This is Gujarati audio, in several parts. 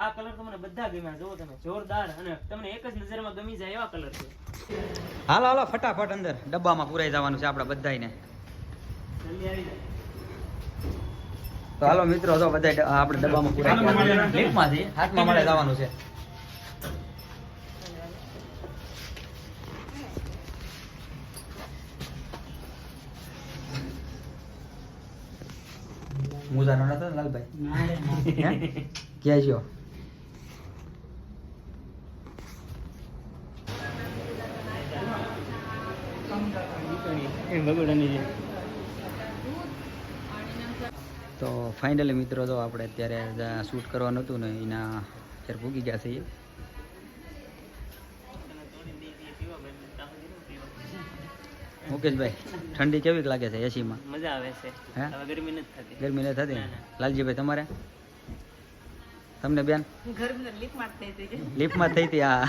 આ કલર તમને બધા ગમ્યા. જુઓ તમે જોરદાર અને તમને એક જ નજરમાં ગમી જાય એવા કલર છે. હાલો હાલો ફટાફટ અંદર ડબ્બામાં પુરાઈ જવાનું છે આપણા બધાને જલ્દી આવી જાય તો હાલો મિત્રો તો બધા આપણે ડબ્બામાં પુરાઈ લીફમાંથી હાથમાં મળે જવાનું છે. મુજાનો નતો લાલભાઈ? ક્યાં જ્યો ભગોડાની. તો ફાઇનલી મિત્રો તો આપણે અત્યારે જ્યાં શૂટ કરવાનું હતું ને એના અત્યારે ભૂગી ગયા છીએ. મુકેશભાઈ ઠંડી કેવી લાગે છે એસીમાં મજા આવે છે. હે? હવે ગરમી નથી થતી. ગરમી નથી થતી. લાલજીભાઈ તમારે? તમને બેન? લીફમાં થઈ હતી આ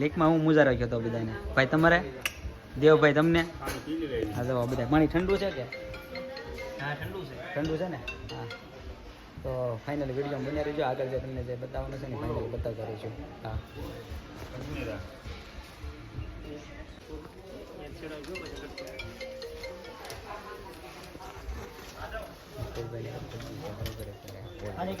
લીફમાં હું મુજા રાખ્યો હતો બધાને ભાઈ તમારે? દેવભાઈ તમને? હા તો બધા પાણી ઠંડુ છે કે? હા ઠંડુ છે. ઠંડુ છે ને? હા. તો ફાઇનલ વીડિયો બની રહેજો. આગળ જે તમને જે બતાવવાનું છે ને ફાઇનલ બતાવતા રહીશું હા. એક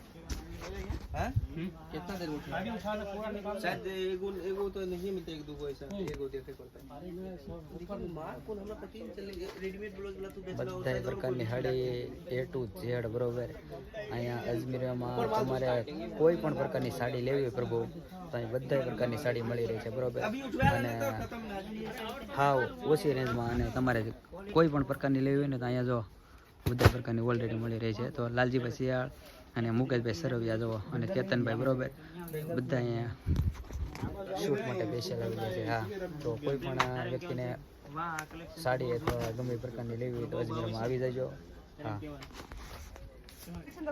कितना देर में उठेगा अभी उठा दो पूरा निकाल शायद एगो एगो तो नहीं मिलता एक दो को ऐसा एगो देखे पड़ता है मार कौन हमरा पति चले रेडीमेड ब्लाउज वाला तू बेच रहा બધા પ્રકારની સાડી એ ટુ ઝેડ બરોબર અહીંયા અજમેરમાં તમારે કોઈ પણ પ્રકારની સાડી લેવી હોય પ્રભુ તો અહીં બધા પ્રકારની સાડી મળી રહી છે બરોબર અને હાવ ઓછી રેન્જમાં અને તમારે કોઈ પણ પ્રકારની લેવી હોય ને તો અહીંયા જો બધા પ્રકારની ઓલરેડી મળી રહી છે. તો લાલજીભાઈ શિયાળ અને મુકેશભાઈ સરવૈયા જુઓ અને કેતનભાઈ બરોબર બધા અહીંયા શૂટ માટે બેસેલા આવી ગયા છે. હા તો કોઈ પણ વ્યક્તિને સાડી અથવા ગમે પ્રકારની લેવી હોય તો અજમેરમાં આવી જજો. હા.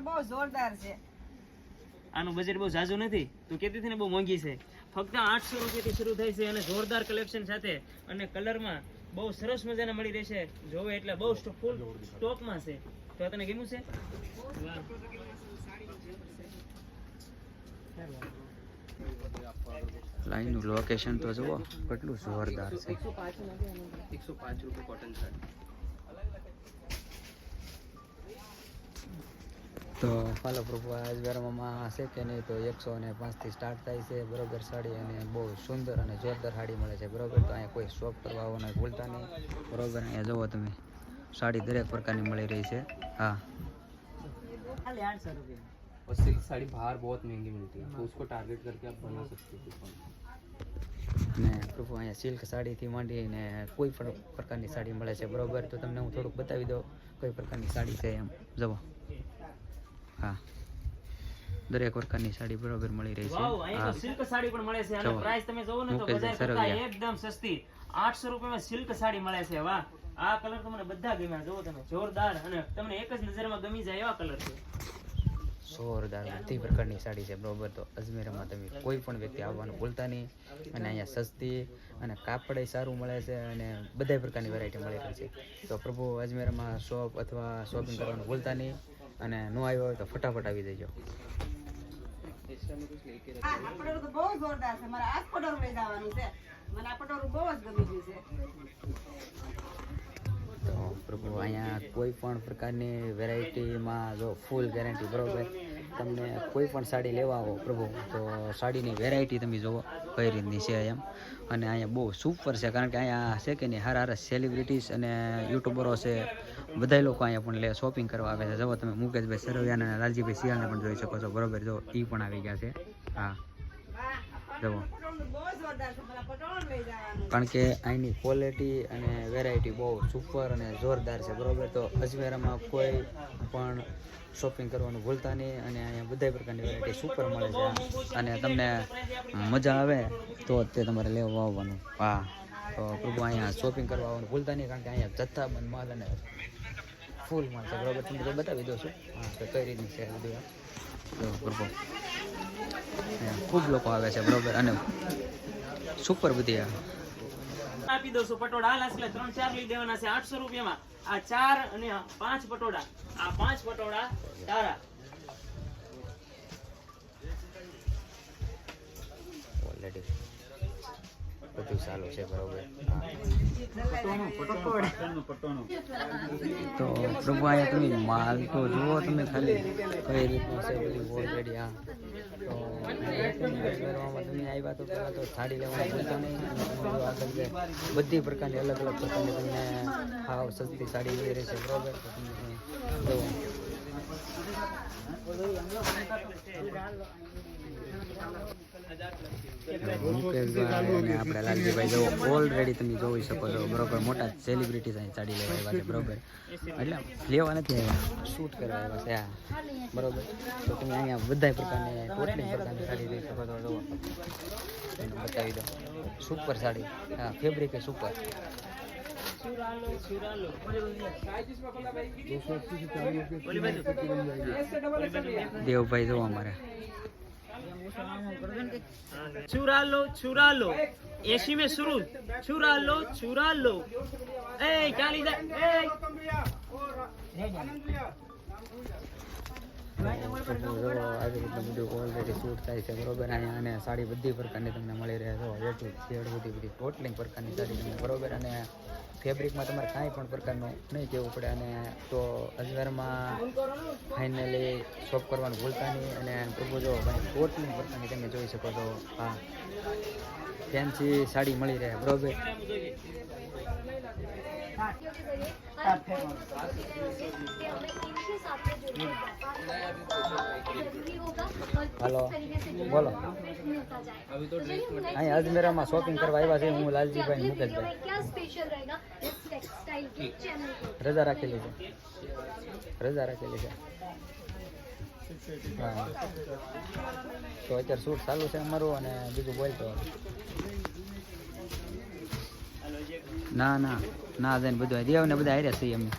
બહુ જોરદાર છે. આનું બજેટ બહુ ઝાઝું નથી. તું કહેતી હતી ને બહુ મોંઘી છે. ફક્ત આઠસો રૂપિયાથી શરૂ થાય છે અને જોરદાર કલેક્શન સાથે અને કલરમાં બહુ સરસ મજાના મળી રહેશે. જોવે એટલે બહુ ફૂલ સ્ટોકમાં છે. તો તને ગમ્યું છે? લાઈનનું લોકેશન તો જુઓ કેટલું જોરદાર છે. એકસો પાંચ રૂપિયા કોટન સાડી તો ફાલો પ્રભુ આજવારમાં છે કે નહીં તો એકસો ને પાંચથી સ્ટાર્ટ થાય છે બરોબર સાડી અને બહુ સુંદર અને જોરદાર સાડી મળે છે બરોબર તો અહીંયા કોઈ શોપ કરવા આવવાના ભૂલતા નહીં બરોબર અહીંયા જુઓ તમે સાડી દરેક પ્રકારની મળી રહી છે હા ખાલી આઠસો રૂપિયા और सिल्क साड़ी बाहर बहुत महंगी मिलती है तो उसको टारगेट करके आप बना सकते हो दुकान અને પ્રભુ અહીંયા સિલ્ક સાડીથી માંડીને કોઈ પણ પ્રકારની સાડી મળે છે બરોબર તો તમને હું થોડુંક બતાવી દઉં કઈ પ્રકારની સાડી છે એમ જુઓ હા. દરેક પ્રકારની સાડી બરોબર મળી રહી છે. હા. સિલ્ક સાડી પણ મળે છે. અને પ્રાઇસ તમે જોવો ને તો બજાર કરતા એકદમ સસ્તી 800 રૂપિયામાં સિલ્ક સાડી મળે છે. વાહ. આ કલર તમને બધા ગમ્યા. જોવો તમે જોરદાર અને તમને એક જ નજરમાં ગમી જાય એવા કલર છે. જોરદાર બધી પ્રકારની સાડી છે. બરોબર તો અજમેરમાં તમે કોઈ પણ વ્યક્તિ આવવાનું ભૂલતા નહીં. અને અહીંયા સસ્તી અને કાપડ સારું મળે છે અને બધા પ્રકારની વેરાયટી મળી રહી છે. તો પ્રભુ અજમેરમાં શોપ અથવા શોપિંગ કરવાનું ભૂલતા નહીં. અને ન આવ્યો હોય તો ફટાફટ આવી તો બહુ જોરદાર છે. મારે આ જ પટોળું લઈ જવાનું છે. મને આ પટોળું બહુ જ ગમી ગયું છે. તો પ્રભુ, અહીંયા કોઈ પણ પ્રકારની વેરાયટીમાં જો ફૂલ ગેરંટી બરાબર? તમને કોઈ પણ સાડી લેવા આવો પ્રભુ, તો સાડીની વેરાયટી તમે જુઓ કઈ રીતની છે એમ. અને અહીંયા બહુ સુપર છે, કારણ કે અહીંયા છે કે નહીં હારા હારા સેલિબ્રિટીઝ અને યુટ્યુબરો છે. બધા લોકો અહીંયા પણ લે શોપિંગ કરવા આવે છે. જુઓ તમે મુકેશભાઈ સરવૈયા અને લાલજીભાઈ શિયાળને પણ જોઈ શકો છો. બરોબર, જો એ પણ આવી ગયા છે. હા. જવાનું કારણ કે અહીંની ક્વોલિટી અને વેરાયટી બહુ સુપર અને જોરદાર છે, બરાબર? તો અજમેરામાં કોઈ પણ શોપિંગ કરવાનું ભૂલતા નહીં અને અહીંયા બધા પ્રકારની વેરાયટી સુપર મળે છે. અને તમને મજા આવે તો તે તમારે લેવા આવવાનું. હા તો પ્રભુ, અહીંયા શોપિંગ કરવા આવવાનું ભૂલતા નહીં કારણ કે અહીંયા જથ્થાબંધ માલ અને ફૂલ માલ છે, બરાબર? તમને બતાવી દઉં છું. હા, તો કઈ રીતની છે બધું પ્રભુ. ખૂબ લોકો આવે છે બરોબર. અને સુપર બધી આપી દઉં છું પટોળા. હાલ એટલે ત્રણ ચાર લઈ દેવાના છે આઠસો રૂપિયામાં. આ ચાર અને પાંચ પટોળા. આ પાંચ પટોળા તારા. ઓલરેડી બધું ચાલુ છે બરોબર. તો પ્રભુ અહીંયા તમે માલ તો જુઓ તમે ખાલી કઈ રીતનું છે બધું ઓલરેડી હા. આવ્યા તો પહેલાં તો સાડી લેવાનું. બધી પ્રકારની અલગ અલગ પ્રકારની તમને હાવ સસ્તી સાડી મળી રહેશે બરોબર તો તમે જુઓ મુકેશભાઈ અને આપણે લાલજીભાઈ જો ઓલરેડી તમે જોઈ શકો છો બરોબર મોટા સેલિબ્રિટીઝ અહીં સાડી લેવા આવ્યા છે બરોબર એટલે લેવા નથી આવ્યા શૂટ કરવા આવ્યા છે આ બરોબર તો તમે અહીંયા બધા પ્રકારની ટોટલી પ્રકારની સાડી જોઈ શકો છો જો તમને બતાવી દો સુપર સાડી હા ફેબ્રિક સુપર દેવભાઈ જો અમારે చూరాల్లో చూరాల్లో. ఏసీమే సురు? చూరాల్లో చూరాల్లో. ఏ కాలిదా ఏ ઓલરેડી શૂટ થાય છે બરોબર અહીંયા અને સાડી બધી પ્રકારની તમને મળી રહે બધી બધી ટોટલિંગ પ્રકારની સાડી તમને બરોબર અને ફેબ્રિકમાં તમારે કાંઈ પણ પ્રકારનું નહીં કહેવું પડે અને તો અજમેરમાં ફાઇનલી શોપ કરવાનું ભૂલતા નહીં અને પ્રભુ જો ભાઈ ટોટલિંગ પ્રકારની તમે જોઈ શકો છો હા ફેન્સી સાડી મળી રહે, બરોબર? હલો બોલો અહીં અજમેરામાં શોપિંગ કરવા આવ્યા છે હું લાલજીભાઈ મુકેશભાઈ રજા રાખેલી છે રજા રાખેલી છે હા તો અત્યારે શૂટ ચાલુ છે અમારું અને બીજું બોલતો ના ના ના જઈને બધું. દેવ ને બધા હાર્યા છીએ અમે.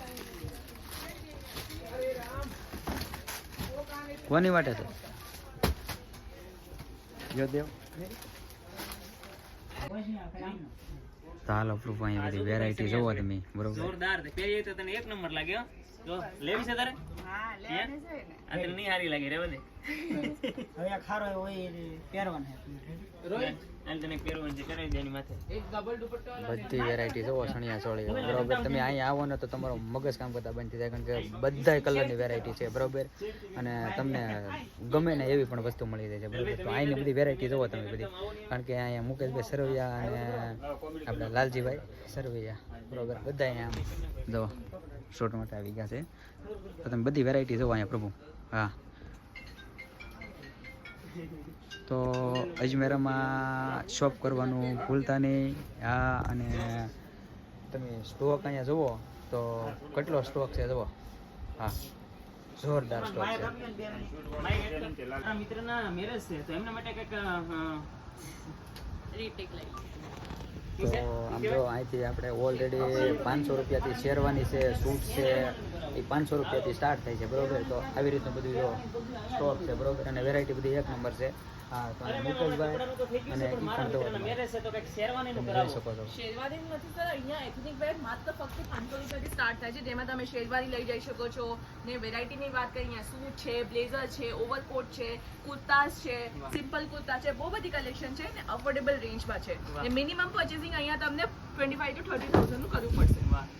કોની માટે છે? જો દેવ. તો હાલો અહીંયા બધી વેરાયટી જોવો તમે, બરોબર? જોરદાર પહેરીએ તો તને એક નંબર લાગે હો જો લેવી છે તારે? હા હે? આ તને નહીં હારી લાગે રે દે હવે આ ખારો હોય એ રોહિત? અને તને એક પહેરવાનું છે કરાવી દે એની માથે બધી વેરાયટી છે સણિયા સોળી બરોબર. તમે અહીંયા આવો ને તો તમારો મગજ કામ કરતા બંધ થઈ જાય કારણ કે બધા કલરની વેરાયટી છે બરોબર? અને તમને ગમે ને એવી પણ વસ્તુ મળી જાય છે બરોબર? તો અહીંની બધી વેરાયટી જોવો તમે બધી. કારણ કે અહીંયા મુકેશભાઈ સરવૈયા અને આપણે લાલજીભાઈ સરવૈયા બરોબર? બધા અહીંયા આમ જો શોર્ટ માટે આવી ગયા છે. તો તમે બધી વેરાયટી જોવો અહીંયા પ્રભુ. હા. તો અજમેરામાં શોપ કરવાનું ભૂલતા નહીં. હા અને તમે સ્ટોક અહીંયા જુઓ તો કેટલો સ્ટોક છે જુઓ હા. જોરદાર સ્ટોક છે. મિત્રના મેરેજ છે તો એમના માટે કંઈક તો જો અહીંથી આપણે ઓલરેડી પાંચસો રૂપિયાથી શેરવાની છે, સૂટ છે, એ પાંચસો રૂપિયાથી સ્ટાર્ટ થાય છે, બરોબર? તો આવી રીતનું બધું જો સ્ટોક છે, બરોબર? અને વેરાયટી બધી એક નંબર છે. હા તો અહીં મુકેશભાઈ તો થઈ ગયું અને છે પણ ઈ મારા પણ જો મિત્રના મેરેજ છે તો કંઈક શેરવાનીનું કરાવો. શકો છો. શેરવાની નથી સર. અહીંયા એથનિક વેર માત્ર ફક્ત પાંચસો રૂપિયાથી સ્ટાર્ટ થાય છે જેમાં તમે શેરવાની લઈ જઈ શકો છો. ને વેરાયટીની વાત કરીએ અહીંયા સૂટ છે બ્લેઝર છે ઓવરકોટ છે કુર્તાસ છે સિમ્પલ કુર્તા છે બહુ બધી કલેક્શન છે ને અફોર્ડેબલ રેન્જમાં છે. ને મિનિમમ પર્ચેસિંગ અહીંયા તમને ટ્વેન્ટી ફાઈવ ટુ થર્ટી થાઉઝન્ડનું કરવું પડશે.